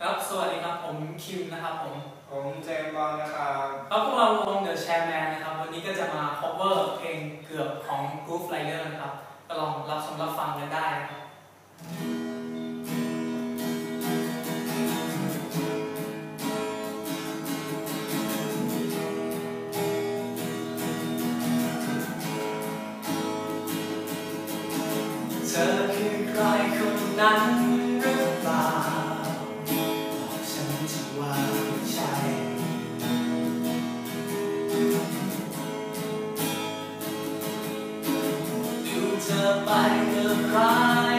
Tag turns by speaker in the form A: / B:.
A: ครับ สวัสดีครับ ผมคิมนะครับผม
B: ผมเจมส์บอลนะครับ
A: แล้วพวกเราวง The Chairman นะครับ วันนี้ก็จะมา cover เพลงเกือบของ Groove Rider นะครับ ก็ลองรับชมรับฟังกันได้นะครับเธอคือใครคนนั้น By the fire.